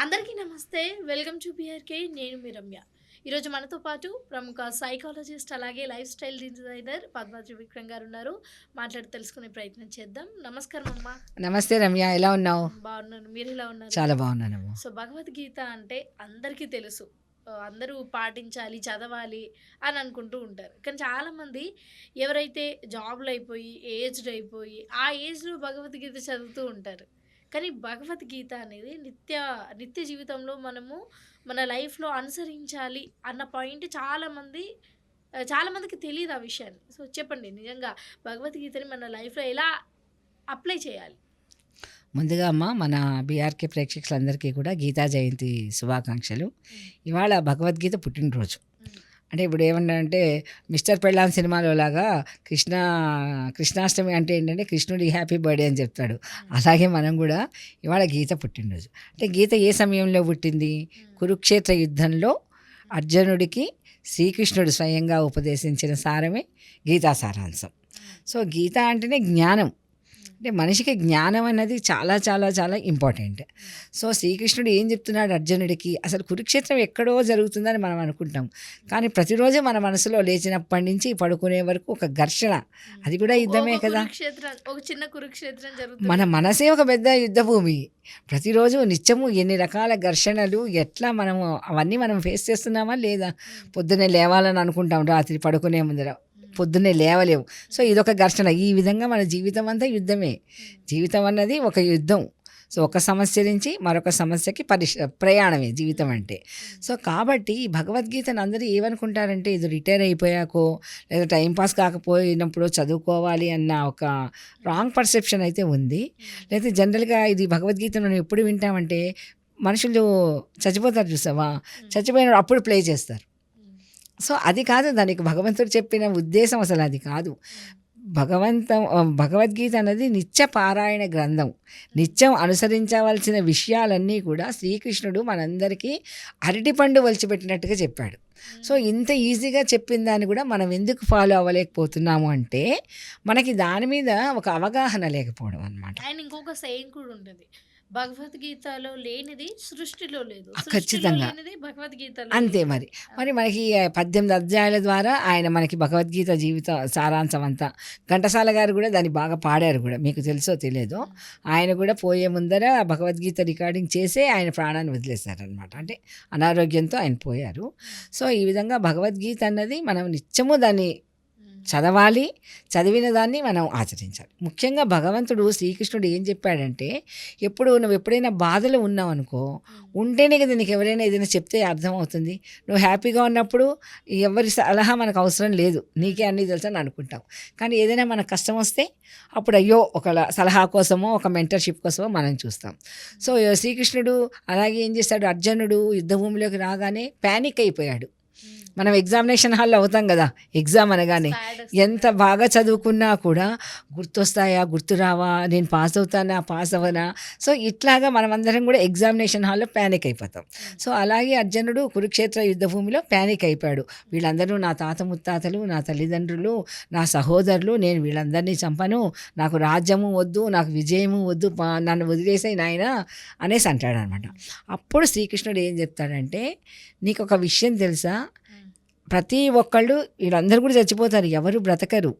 అందరికీ నమస్తే. Welcome to BRK నేను మీ రమ్య. ఈరోజు మనతో పాటు ప్రముఖ సైకాలజిస్ట్ అలాగే lifestyle designer Padmaji Vikram గారు ఉన్నారు. మాట్లాడి తెలుసుకునే ప్రయత్నం చేద్దాం. నమస్కారం అమ్మా. నమస్తే రమ్య. ఎలా ఉన్నావు? బాగున్నాను. మీరు ఎలా ఉన్నారు? చాలా బాగున్నానమ్మా. సో భగవద్గీత అంటే అందరికీ తెలుసు. అందరూ పాటించాలి చదవాలి అని అనుకుంటూ ఉంటారు. కానీ చాలామంది ఎవరైతే జాబ్లు అయిపోయి ఏజ్డ్ అయిపోయి ఆ ఏజ్లో భగవద్గీత చదువుతూ ఉంటారు. కానీ భగవద్గీత అనేది నిత్య నిత్య జీవితంలో మనము మన లైఫ్లో అనుసరించాలి అన్న పాయింట్ చాలామంది చాలామందికి తెలియదు ఆ విషయాన్ని. సో చెప్పండి నిజంగా భగవద్గీతని మన లైఫ్లో ఎలా అప్లై చేయాలి? ముందుగా అమ్మ మన బీఆర్కే ప్రేక్షకులందరికీ కూడా గీతా జయంతి శుభాకాంక్షలు. ఇవాళ భగవద్గీత పుట్టినరోజు. అంటే ఇప్పుడు ఏమన్నారంటే మిస్టర్ పెళ్ళాన్ సినిమాలో లాగా కృష్ణ కృష్ణాష్టమి అంటే ఏంటంటే కృష్ణుడి హ్యాపీ బర్త్డే అని చెప్తాడు. అలాగే మనం కూడా ఇవాళ గీత పుట్టినరోజు. అంటే గీత ఏ సమయంలో పుట్టింది? కురుక్షేత్ర యుద్ధంలో అర్జునుడికి శ్రీకృష్ణుడు స్వయంగా ఉపదేశించిన సారమే గీతా సారాంశం. సో గీత అంటేనే జ్ఞానం. అంటే మనిషికి జ్ఞానం అన్నది చాలా చాలా చాలా ఇంపార్టెంట్. సో శ్రీకృష్ణుడు ఏం చెప్తున్నాడు అర్జునుడికి? అసలు కురుక్షేత్రం ఎక్కడో జరుగుతుందని మనం అనుకుంటాం. కానీ ప్రతిరోజు మన మనసులో లేచినప్పటి నుంచి పడుకునే వరకు ఒక ఘర్షణ. అది కూడా యుద్ధమే కదా. ఒక చిన్న కురుక్షేత్రం మన మనసే ఒక పెద్ద యుద్ధభూమి. ప్రతిరోజు నిత్యము ఎన్ని రకాల ఘర్షణలు ఎట్లా మనము అవన్నీ మనం ఫేస్ చేస్తున్నామా లేదా? పొద్దున్నే లేవాలని అనుకుంటాం రాత్రి పడుకునే ముందర. పొద్దున్నే లేవలేవు. సో ఇదొక ఘర్షణ. ఈ విధంగా మన జీవితం అంతా యుద్ధమే. జీవితం అన్నది ఒక యుద్ధం. సో ఒక సమస్య నుంచి మరొక సమస్యకి పరిష్ ప్రయాణమే జీవితం అంటే. సో కాబట్టి ఈ భగవద్గీతను అందరూ ఏమనుకుంటారంటే ఇది రిటైర్ అయిపోయాకో లేదా టైంపాస్ కాకపోయినప్పుడు చదువుకోవాలి అన్న ఒక రాంగ్ పర్సెప్షన్ అయితే ఉంది. లేదా జనరల్గా ఇది భగవద్గీతను ఎప్పుడు వింటామంటే మనుషులు చచ్చిపోతారు చూసావా? చచ్చిపోయిన అప్పుడు ప్లే చేస్తారు. సో అది కాదు దానికి భగవంతుడు చెప్పిన ఉద్దేశం అసలు అది కాదు. భగవంత భగవద్గీత అనేది నిత్య పారాయణ గ్రంథం. నిత్యం అనుసరించవలసిన విషయాలన్నీ కూడా శ్రీకృష్ణుడు మనందరికీ అరటిపండు వలిచిపెట్టినట్టుగా చెప్పాడు. సో ఇంత ఈజీగా చెప్పిన దాన్ని కూడా మనం ఎందుకు ఫాలో అవ్వలేకపోతున్నాము అంటే మనకి దాని మీద ఒక అవగాహన లేకపోవడం అనమాట అండ్ ఇంకొక సెయింగ్ కూడా ఉంటుంది. భగవద్గీతలో లేనిది సృష్టిలో లేదు. ఖచ్చితంగా. లేనిది భగవద్గీతలో అంతే. మరి. మరి మనకి పద్దెనిమిది అధ్యాయాల ద్వారా ఆయన మనకి భగవద్గీత జీవిత సారాంశం అంతా ఘంటసాల గారు కూడా దాన్ని బాగా పాడారు కూడా. మీకు తెలుసో తెలియదో ఆయన కూడా పోయే ముందర భగవద్గీత రికార్డింగ్ చేసే ఆయన ప్రాణాన్ని వదిలేశారనమాట అంటే అనారోగ్యంతో ఆయన పోయారు. సో ఈ విధంగా భగవద్గీత అన్నది మనం నిత్యము దాన్ని. చదవాలి చదివిన దాన్ని మనం ఆచరించాలి. ముఖ్యంగా భగవంతుడు శ్రీకృష్ణుడు ఏం చెప్పాడంటే ఎప్పుడు నువ్వు ఎప్పుడైనా బాధలు ఉన్నావు అనుకో ఉంటేనే కదా నీకు ఎవరైనా ఏదైనా చెప్తే అర్థమవుతుంది. నువ్వు హ్యాపీగా ఉన్నప్పుడు ఎవరి సలహా మనకు అవసరం లేదు. నీకే అన్నీ తెలుసు అని అనుకుంటాం కానీ ఏదైనా మనకు కష్టం వస్తే అప్పుడు అయ్యో ఒక సలహా కోసమో ఒక మెంటర్షిప్ కోసమో మనం చూస్తాం. సో శ్రీకృష్ణుడు అలాగే ఏం చేస్తాడు? అర్జునుడు యుద్ధభూమిలోకి రాగానే ప్యానిక్ అయిపోయాడు. మనం ఎగ్జామినేషన్ హాల్లో అవుతాం కదా ఎగ్జామ్ అనగానే. ఎంత బాగా చదువుకున్నా కూడా గుర్తొస్తాయా గుర్తురావా నేను పాస్ అవుతానా పాస్ అవ్వనా? సో ఇట్లాగా మనమందరం కూడా ఎగ్జామినేషన్ హాల్లో ప్యానిక్ అయిపోతాం. సో అలాగే అర్జునుడు కురుక్షేత్ర యుద్ధభూమిలో ప్యానిక్ అయిపోయాడు. వీళ్ళందరూ నా తాత ముత్తాతలు నా తల్లిదండ్రులు నా సహోదరులు నేను వీళ్ళందరినీ చంపను నాకు రాజ్యము వద్దు నాకు విజయము వద్దు నన్ను వదిలేసాయి నాయన అనేసి అంటాడు అనమాట అప్పుడు శ్రీకృష్ణుడు ఏం చెప్తాడంటే నీకు ఒక విషయం తెలుసా. ప్రతి ఒక్కళ్ళు వీళ్ళందరూ కూడా చచ్చిపోతారు. ఎవరు బ్రతకరు.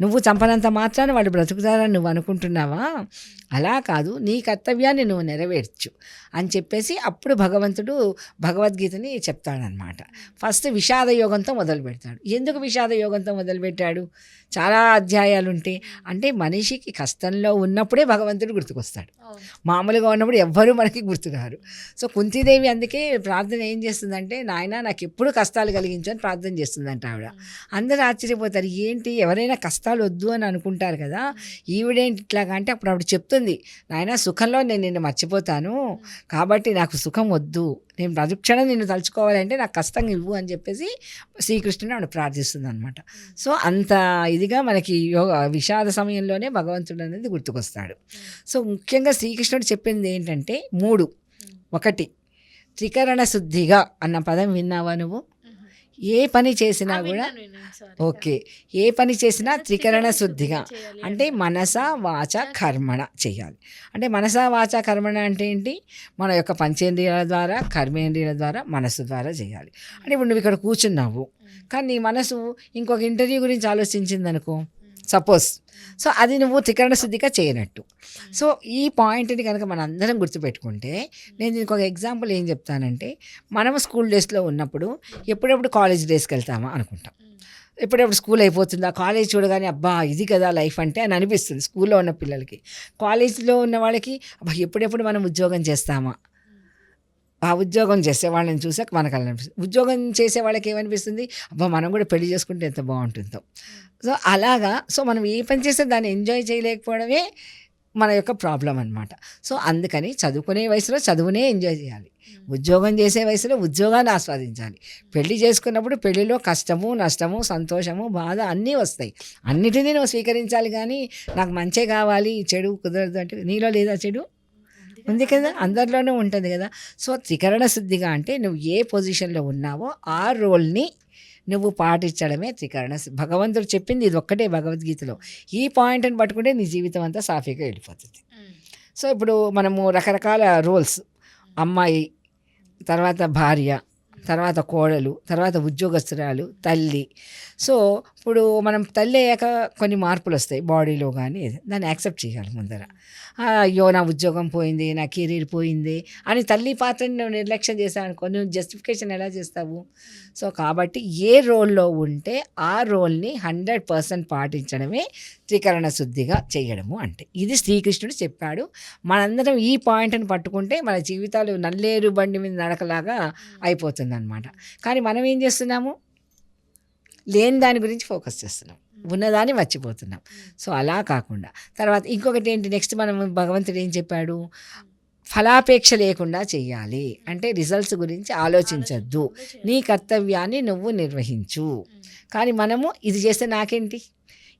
నువ్వు చంపనంత మాత్రాన వాళ్ళు బ్రతుకుతారని నువ్వు అనుకుంటున్నావా? అలా కాదు నీ కర్తవ్యాన్ని నువ్వు నెరవేర్చు అని చెప్పేసి అప్పుడు భగవంతుడు భగవద్గీతని చెప్తాడనమాట ఫస్ట్ విషాద యోగంతో మొదలు పెడతాడు. ఎందుకు విషాద యోగంతో మొదలుపెట్టాడు చాలా అధ్యాయాలు ఉంటాయి అంటే మనిషికి కష్టంలో ఉన్నప్పుడే భగవంతుడు గుర్తుకొస్తాడు. మామూలుగా ఉన్నప్పుడు ఎవ్వరూ మనకి గుర్తురారు. సో కుంతీదేవి అందుకే ప్రార్థన ఏం చేస్తుందంటే నాయన నాకు ఎప్పుడు కష్టాలు కలిగించు అని ప్రార్థన చేస్తుందంట ఆవిడ. అందరూ ఆశ్చర్యపోతారు ఏంటి? ఎవరైనా కష్టాలు వద్దు అని అనుకుంటారు కదా ఈవిడేంటి ఇట్లాగా అంటే అప్పుడు ఆవిడ చెప్తుంది నాయన సుఖంలో నేను నిన్ను మర్చిపోతాను కాబట్టి నాకు సుఖం వద్దు. నేను ప్రతిక్షణం నిన్ను తలుచుకోవాలంటే నాకు కష్టంగా ఇవ్వు అని చెప్పేసి శ్రీకృష్ణుని ఆవిడ ప్రార్థిస్తుంది అనమాట సో అంత ఇదిగా మనకి యోగ విషాద సమయంలోనే భగవంతుడు అనేది గుర్తుకొస్తాడు. సో ముఖ్యంగా శ్రీకృష్ణుడు చెప్పింది ఏంటంటే మూడు. ఒకటి త్రికరణ శుద్ధిగా అన్న పదం విన్నావా నువ్వు. ఏ పని చేసినా కూడా. ఓకే. ఏ పని చేసినా త్రికరణ శుద్ధిగా. అంటే. మనస వాచ కర్మణ చేయాలి. అంటే మనస వాచ కర్మణ అంటే ఏంటి? మన యొక్క పంచేంద్రియాల ద్వారా కర్మేంద్రియాల ద్వారా మనసు ద్వారా చేయాలి. అంటే ఇప్పుడు నువ్వు ఇక్కడ కూర్చున్నావు. కానీ నీ మనసు ఇంకొక ఇంటర్వ్యూ గురించి ఆలోచించింది అనుకో సపోజ్ సో అది నువ్వు త్రికరణ శుద్ధిగా చేయనట్టు. సో ఈ పాయింట్ని కనుక మనం అందరం గుర్తుపెట్టుకుంటే నేను దీనికి ఒక ఎగ్జాంపుల్ ఏం చెప్తానంటే మనము స్కూల్ డేస్లో ఉన్నప్పుడు ఎప్పుడెప్పుడు కాలేజ్ డేస్కి వెళ్తామా అనుకుంటాం. ఎప్పుడప్పుడు ఎప్పుడెప్పుడు స్కూల్ అయిపోతుందా? కాలేజ్ చూడగానే అబ్బా ఇది కదా లైఫ్ అంటే అని అనిపిస్తుంది స్కూల్లో ఉన్న పిల్లలకి. కాలేజ్లో ఉన్న వాళ్ళకి అబ్బా ఎప్పుడెప్పుడు మనం ఉద్యోగం చేస్తామా? ఆ ఉద్యోగం చేసే వాళ్ళని చూసాక మనకు అలా అనిపిస్తుంది. ఉద్యోగం చేసే వాళ్ళకి ఏమనిపిస్తుంది? అబ్బా మనం కూడా పెళ్ళి చేసుకుంటే ఎంత బాగుంటుందో. సో అలాగా. సో మనం ఏ పని చేస్తే దాన్ని ఎంజాయ్ చేయలేకపోవడమే మన యొక్క ప్రాబ్లం అనమాట సో అందుకని చదువుకునే వయసులో చదువునే ఎంజాయ్ చేయాలి. ఉద్యోగం చేసే వయసులో ఉద్యోగాన్ని ఆస్వాదించాలి. పెళ్ళి చేసుకున్నప్పుడు పెళ్ళిలో కష్టము నష్టము సంతోషము బాధ అన్నీ వస్తాయి. అన్నిటినీ నువ్వు స్వీకరించాలి కానీ నాకు మంచే కావాలి చెడు కుదరదు అంటే నీలో లేదా చెడు? ఉంది కదా అందరిలోనూ ఉంటుంది కదా. సో త్రికరణ శుద్ధిగా అంటే నువ్వు ఏ పొజిషన్లో ఉన్నావో ఆ రోల్ని నువ్వు పాటించడమే త్రికరణ. భగవంతుడు చెప్పింది ఇది ఒక్కటే భగవద్గీతలో. ఈ పాయింట్ని పట్టుకుంటే నీ జీవితం అంతా సాఫీగా వెళ్ళిపోతుంది. సో ఇప్పుడు మనము రకరకాల రోల్స్. అమ్మాయి తర్వాత భార్య తర్వాత కోడలు తర్వాత ఉద్యోగస్తురాలు తల్లి. సో ఇప్పుడు మనం తల్లి అయ్యాక కొన్ని మార్పులు వస్తాయి బాడీలో కానీ దాన్ని యాక్సెప్ట్ చేయాలి ముందర. అయ్యో నా ఉద్యోగం పోయింది నా కెరీర్ పోయింది అని తల్లి పాత్రని నువ్వు నిర్లక్ష్యం చేశాను అనుకో నువ్వు జస్టిఫికేషన్ ఎలా చేస్తావు? సో కాబట్టి ఏ రోల్లో ఉంటే ఆ రోల్ని హండ్రెడ్ పర్సెంట్ పాటించడమే త్రికరణ శుద్ధిగా చేయడము అంటే. ఇది శ్రీకృష్ణుడు చెప్పాడు. మనందరం ఈ పాయింట్ని పట్టుకుంటే మన జీవితాలు నల్లేరు బండి మీద నడకలాగా అయిపోతుంది అనమాట కానీ మనం ఏం చేస్తున్నాము? లేని దాని గురించి ఫోకస్ చేస్తున్నాం. ఉన్నదాన్ని మర్చిపోతున్నాం. సో అలా కాకుండా. తర్వాత ఇంకొకటి ఏంటి? నెక్స్ట్ మనం భగవంతుడు ఏం చెప్పాడు? ఫలాపేక్ష లేకుండా చెయ్యాలి. అంటే రిజల్ట్స్ గురించి ఆలోచించద్దు. నీ కర్తవ్యాన్ని నువ్వు నిర్వహించు. చేయాలి. కానీ మనము ఇది చేస్తే నాకేంటి?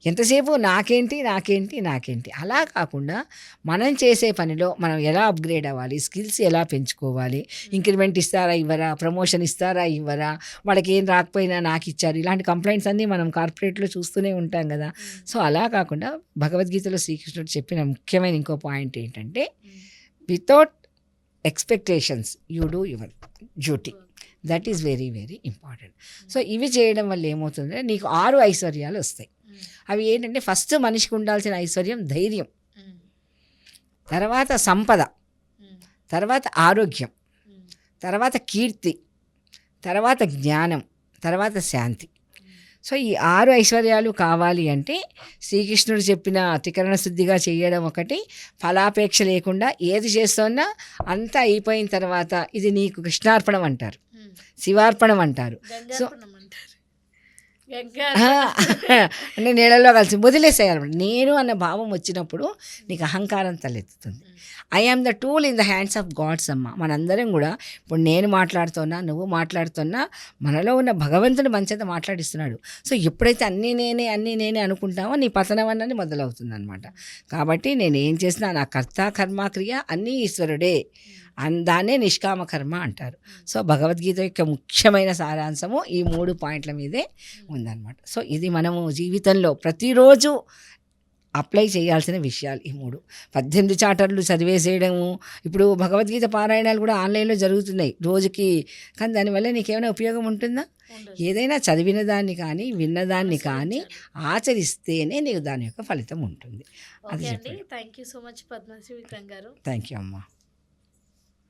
ఎంతసేపు నాకేంటి నాకేంటి నాకేంటి? అలా కాకుండా మనం చేసే పనిలో మనం ఎలా అప్గ్రేడ్ అవ్వాలి? స్కిల్స్ ఎలా పెంచుకోవాలి? ఇంక్రిమెంట్ ఇస్తారా ఇవ్వరా? ప్రమోషన్ ఇస్తారా ఇవ్వరా? వాళ్ళకి ఏం రాకపోయినా నాకు ఇచ్చారు. ఇలాంటి కంప్లైంట్స్ అన్నీ మనం కార్పొరేట్లో చూస్తూనే ఉంటాం కదా. సో అలా కాకుండా భగవద్గీతలో శ్రీకృష్ణుడు చెప్పిన ముఖ్యమైన ఇంకో పాయింట్ ఏంటంటే without expectations you do your duty that is very very important so ఇవి చేయడం వల్ల ఏమవుతుందంటే నీకు ఆరు ఐశ్వర్యాలు వస్తాయి. అవి ఏంటంటే ఫస్ట్ మనిషికి ఉండాల్సిన ఐశ్వర్యం ధైర్యం. తర్వాత సంపద. తర్వాత ఆరోగ్యం. తర్వాత కీర్తి. తర్వాత జ్ఞానం. తర్వాత శాంతి. సో ఈ ఆరు ఐశ్వర్యాలు కావాలి అంటే శ్రీకృష్ణుడు చెప్పిన త్రికరణ శుద్ధిగా చేయడం ఒకటి ఫలాపేక్ష లేకుండా ఏది చేస్తున్నా అంతా అయిపోయిన తర్వాత ఇది నీకు కృష్ణార్పణం అంటారు. శివార్పణం అంటారు. గంగా అంటే నీళ్ళలో కలిసి వదిలేసేయాలన్నమాట నేను అన్న భావం వచ్చినప్పుడు నీకు అహంకారం తలెత్తుతుంది. I am the tool in the hands of gods అమ్మ. మనందరం కూడా ఇప్పుడు నేను మాట్లాడుతున్నా నువ్వు మాట్లాడుతున్నా మనలో ఉన్న భగవంతుడు మంచిత మాట్లాడిస్తున్నాడు. సో ఎప్పుడైతే అన్నీ నేనే అన్నీ నేనే అనుకుంటామో నీ పతనం అన్నది మొదలవుతుంది అనమాట కాబట్టి నేను ఏం చేసినా నా కర్త కర్మ క్రియ అన్నీ ఈశ్వరుడే. అన్- దాన్నే నిష్కామ కర్మ అంటారు. సో భగవద్గీత యొక్క ముఖ్యమైన సారాంశము ఈ మూడు పాయింట్ల మీదే ఉందన్నమాట. సో ఇది మనము జీవితంలో ప్రతిరోజు అప్లై చేయాల్సిన విషయాలు ఈ మూడు. పద్దెనిమిది చాటర్లు చదివేసేయడము ఇప్పుడు భగవద్గీత పారాయణాలు కూడా ఆన్లైన్లో జరుగుతున్నాయి రోజుకి. కానీ దానివల్ల నీకేమైనా ఉపయోగం ఉంటుందా. ఏదైనా చదివిన దాన్ని కానీ విన్నదాన్ని కానీ ఆచరిస్తేనే నీకు దాని యొక్క ఫలితం ఉంటుంది. అది. Thank you so much Padmashri Vikram గారు. థ్యాంక్ యూ అమ్మా.